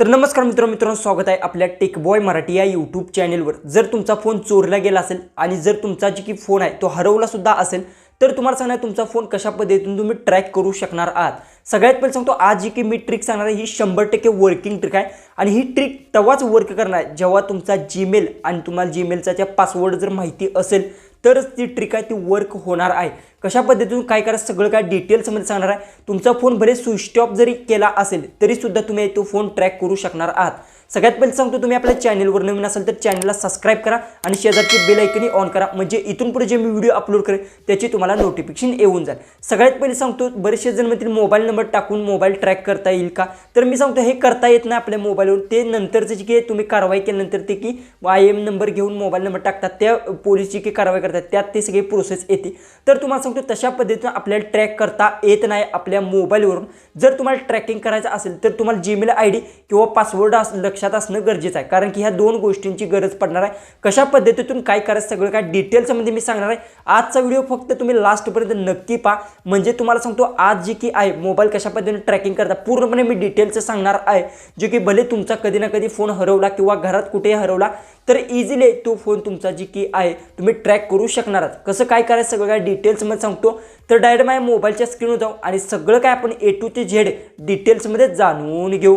तर नमस्कार मित्र मित्रांनो स्वागत आहे आपल्या टेकबॉय मराठी या यूट्यूब चॅनेलवर जर तुमचा फोन चोरला गेला असेल आणि जर तुमचा जी की फोन आहे तो हरवला सुद्धा असेल तर तुम्हाला सांगणार तुमचा फोन कशा पद्धतीतून तुम्ही ट्रॅक करू शकणार आहात. सगळ्यात पहिले सांगतो आज जी की मी ट्रिक सांगणार आहे ही शंभर टक्के वर्किंग ट्रिक आहे. आणि ही ट्रिक तेव्हाच वर्क करणार आहे जेव्हा तुमचा जीमेल आणि तुम्हाला जीमेलचा त्या पासवर्ड जर माहिती असेल तरच ती ट्रिक आहे ती वर्क होणार आहे. कशा पद्धतीतून काय करा सगळं काय डिटेल्समध्ये सांगणार आहे. तुमचा फोन बरेच स्विच ऑफ जरी केला असेल तरीसुद्धा तुम्ही तो फोन ट्रॅक करू शकणार आहात. सगळ्यात पहिले सांगतो तुम्ही आपल्या चॅनलवर नवीन असाल तर चॅनलला सबस्क्राईब करा आणि शेजारची बेल ऐकनी ऑन करा. म्हणजे इथून पुढे जे मी व्हिडिओ अपलोड करेन त्याची तुम्हाला नोटिफिकेशन येऊन जाईल. सगळ्यात पहिले सांगतो बरेचसे जण म्हणतील मोबाईल नंबर टाकून मोबाईल ट्रॅक करता येईल का? तर मी सांगतो हे करता येत नाही आपल्या मोबाईलवर ते नंतरचे जे की तुम्ही कारवाई केल्यानंतर ते की आय एम नंबर घेऊन मोबाईल नंबर टाकतात. त्या पोलीसची की कारवाई करतात त्यात ते सगळी प्रोसेस येते तर तुम्हाला सांगतो तशा पद्धतीनं आपल्याला ट्रॅक करता येत नाही आपल्या मोबाईलवरून जर तुम्हाला ट्रॅकिंग करायचं असेल तर तुम्हाला जीमेल आय डी किंवा पासवर्ड लक्ष लक्षात असणं गरजेचं आहे. कारण की ह्या दोन गोष्टींची गरज पडणार आहे. कशा पद्धतीतून काय करायचं सगळं काय डिटेल्समध्ये मी सांगणार आहे. आजचा व्हिडिओ फक्त तुम्ही लास्टपर्यंत नक्की पहा. म्हणजे तुम्हाला सांगतो आज जी की आहे मोबाईल कशा पद्धतीने ट्रॅकिंग करता पूर्णपणे मी डिटेल्स सांगणार आहे. जे की भले तुमचा कधी ना कधी फोन हरवला किंवा घरात कुठेही हरवला तर इझिली तो फोन तुमचा जी की आहे तुम्ही ट्रॅक करू शकणार आहात. कसं काय करायचं सगळं काय डिटेल्समध्ये सांगतो तर डायरेक्ट माझ्या मोबाईलच्या स्क्रीनवर जाऊ आणि सगळं काय आपण ए टू ते झेड डिटेल्समध्ये जाणून घेऊ.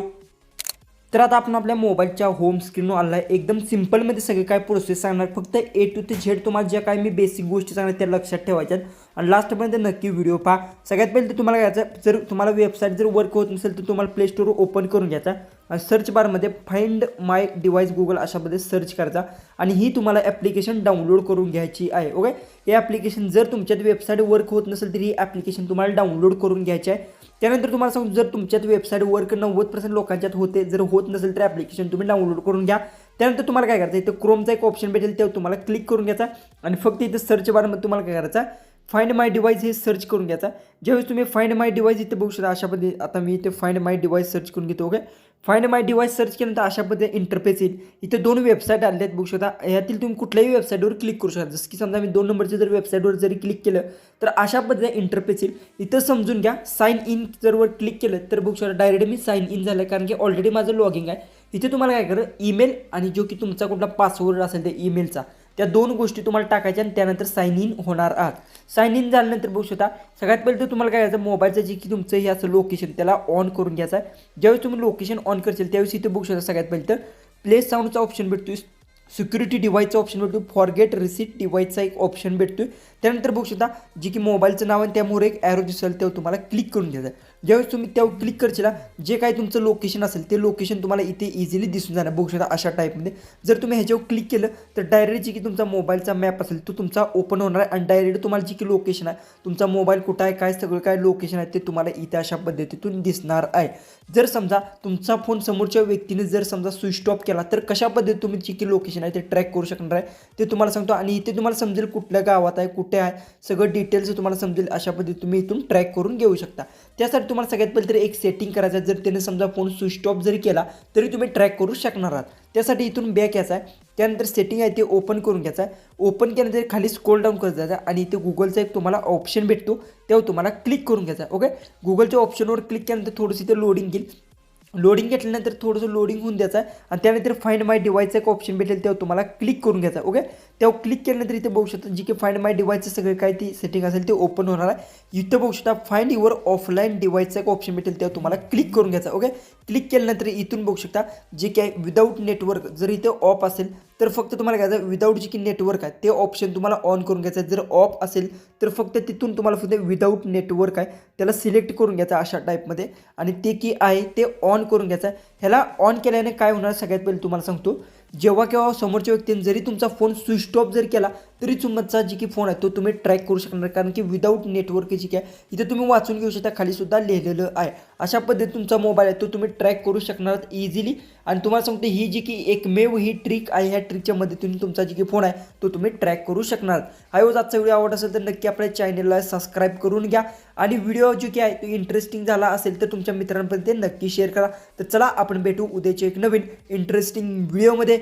तर आता आपण आपल्या मोबाईलच्या होम स्क्रीनवर आला आहे. एकदम सिम्पलमध्ये सगळे काय प्रोसेस सांगणार. फक्त ए टू ते झेड तुम्हाला ज्या काय मी बेसिक गोष्टी सांगणार त्या लक्षात ठेवायच्यात आणि लास्टपर्यंत नक्की व्हिडिओ पहा. सगळ्यात पहिले तर तुम्हाला घ्यायचं जर तुम्हाला वेबसाईट जर वर्क होत नसेल तर तुम्हाला प्ले स्टोर ओपन करून घ्यायचा सर्च बारमध्ये फाइंड माय डिवाइस गुगल अशामध्ये सर्च करायचा आणि ही तुम्हाला ॲप्लिकेशन डाउनलोड करून घ्यायची आहे ओके हे ॲप्लिकेशन जर तुमच्यात वेबसाईट वर्क होत नसेल तर ही ॲप्लिकेशन तुम्हाला डाउनलोड करून घ्यायची आहे. त्यानंतर तुम्हाला सांगू जर तुमच्यात वेबसाईट वर्क नव्वद पर्सेंट लोकांच्यात होते जर होत नसेल तर ॲप्लिकेशन तुम्ही डाउनलोड करून घ्या. त्यानंतर तुम्हाला काय करायचं इथं क्रोमचा एक ऑप्शन भेटेल तेव्हा तुम्हाला क्लिक करून घ्यायचा. आणि फक्त इथं सर्च बारमध्ये तुम्हाला काय करायचा फाइंड माय डिवाइस हे सर्च करून घ्यायचा. ज्यावेळेस तुम्ही फाइंड माय डिवाइस इथे बघू शकता अशा पद्धती आता मी इथे फाइंड माय डिवाइस सर्च करून घेतो okay find my device search केल्यानंतर अशा पद्धतीने इंटरफेस येईल. इथे दोन वेबसाईट आले आहेत बघू शकता. यातील तुम्ही कुठल्याही वेबसाईटवर क्लिक करू शकता. जसं की समजा मी दोन नंबरच्या जर वेबसाईटवर जरी क्लिक केलं तर अशा पद्धतीने इंटरफेस येईल. इथं समजून घ्या साईन इन जर वर क्लिक केलं तर बघू शकता डायरेक्ट मी साईन इन झालं. कारण की ऑलरेडी माझं लॉगिंग आहे. इथे तुम्हाला काय करा ईमेल आणि जो की तुमचा कुठला पासवर्ड असेल त्या ईमेलचा त्या दोन गोष्टी तुम्हाला टाकायच्या आणि त्यानंतर साईन इन होणार आहात. साईन इन झाल्यानंतर बघू शकता सगळ्यात पहिले तर तुम्हाला काय करायचं मोबाईलचं जे की तुमचं हे असं लोकेशन त्याला ऑन करून घ्यायचं आहे. ज्यावेळी तुम्ही लोकेशन ऑन करशील त्यावेळी इथे बघू शकता सगळ्यात पहिले तर प्ले साऊंडचा ऑप्शन भेटतो सिक्युरिटी डिवाईसचा ऑप्शन भेटतो फॉरगेट रिसिट डिवाईसचा एक ऑप्शन भेटतो त्यानंतर बघू शकता जी की मोबाईलचं नाव आणि त्यामुळे एक ॲरो दिसेल तेव्हा तुम्हाला क्लिक करून घ्यायचं आहे. ज्यावेळेस तुम्ही त्यावर क्लिक करशील जे काही तुमचं लोकेशन असेल ते लोकेशन तुम्हाला इथे इझिली दिसून जाणार. बघू शकता अशा टाईपमध्ये जर तुम्ही ह्याच्यावर क्लिक केलं तर डायरेक्ट जी की तुमचा मोबाईलचा मॅप असेल तो तुमचा ओपन होणार आहे. आणि डायरेक्ट तुम्हाला जी की लोकेशन आहे तुमचा मोबाईल कुठं आहे काय सगळं काय लोकेशन आहे ते तुम्हाला इथे अशा पद्धतीतून दिसणार आहे. जर समजा तुमचा फोन समोरच्या व्यक्तीने जर समजा स्विच ऑफ केला तर कशा पद्धतीत तुम्ही जी की लोकेशन आहे ते ट्रॅक करू शकणार आहे ते तुम्हाला सांगतो. आणि इथे तुम्हाला समजेल कुठल्या गावात आहे कुठे आहे सगळं डिटेल्स तुम्हाला समजेल अशा पद्धतीत तुम्ही इथून ट्रॅक करून घेऊ शकता. त्यासाठी तुम्हाला सगळ्यात पहिले तरी एक सेटिंग करायचं आहे. जर त्याने समजा फोन स्विच ऑफ जरी केला तरी तुम्ही ट्रॅक करू शकणार आहात. त्यासाठी इथून बॅक यायचा आहे. त्यानंतर सेटिंग आहे ते ओपन करून घ्यायचं आहे. ओपन केल्यानंतर खाली स्क्रोल डाऊन करत जायचं आणि इथे गुगलचा एक तुम्हाला ऑप्शन भेटतो. तेव्हा तुम्हाला क्लिक करून घ्यायचा आहे. ओके गुगलच्या ऑप्शनवर क्लिक केल्यानंतर थोडंसं इथे लोडिंग घेईल लोडिंग घेतल्यानंतर थोडंसं लोडिंग होऊन द्यायचं आहे. आणि त्यानंतर फाईंड माय डिवाईसचा एक ऑप्शन भेटेल तेव्हा तुम्हाला क्लिक करून घ्यायचा ओके तेव्हा क्लिक केल्यानंतर इथे बघू शकता जी की फाईंड माय डिवाईसचं सगळं काय ती सेटिंग असेल ते ओपन होणार आहे. इथं बघू शकता फाईंड युअर ऑफलाईन डिवाईसचं एक ऑप्शन भेटेल तेव्हा तुम्हाला क्लिक करून घ्यायचा ओके क्लिक केल्यानंतर इथून बघू शकता जे काय विदाऊट नेटवर्क जर इथे ऑफ असेल तर फक्त तुम्हाला घ्यायचं विदाऊट जे की नेटवर्क आहे ते ऑप्शन तुम्हाला ऑन करून घ्यायचं आहे. जर ऑफ असेल तर फक्त तिथून तुम्हाला फक्त विदाऊट नेटवर्क आहे त्याला सिलेक्ट करून घ्यायचं अशा टाईपमध्ये आणि ते की आहे ते ऑन करून घ्यायचं. ह्याला ऑन केल्याने काय होणार? सगळ्यात पहिले तुम्हाला सांगतो. जेव्हा केव्हा समोरच्या व्यक्तीने जरी तुमचा फोन स्विच ऑफ जर केला तरी तुमचा जी की फोन आहे तो तुम्ही ट्रॅक करू शकणार. कारण की विदाऊट नेटवर्क जी काय इथे तुम्ही वाचून घेऊ शकता खाली सुद्धा लिहिलेलं आहे. अशा पद्धती तुमचा मोबाईल आहे तो तुम्ही ट्रॅक करू शकणार इझिली आणि तुम्हाला सांगतो ही जी की एकमेव ही ट्रिक आहे ह्या ट्रिकच्या मदतीने तुमचा जी की फोन आहे तो तुम्ही ट्रॅक करू शकणार. आहात आजचा व्हिडिओ आवडत असेल तर नक्की आपल्या चॅनलला सबस्क्राईब करून घ्या. आणि व्हिडिओ जो की आहे तो इंटरेस्टिंग झाला असेल तर तुमच्या मित्रांपर्यंत नक्की शेअर करा. तर चला आपण भेटू उद्याच्या एक नवीन इंटरेस्टिंग व्हिडिओमध्ये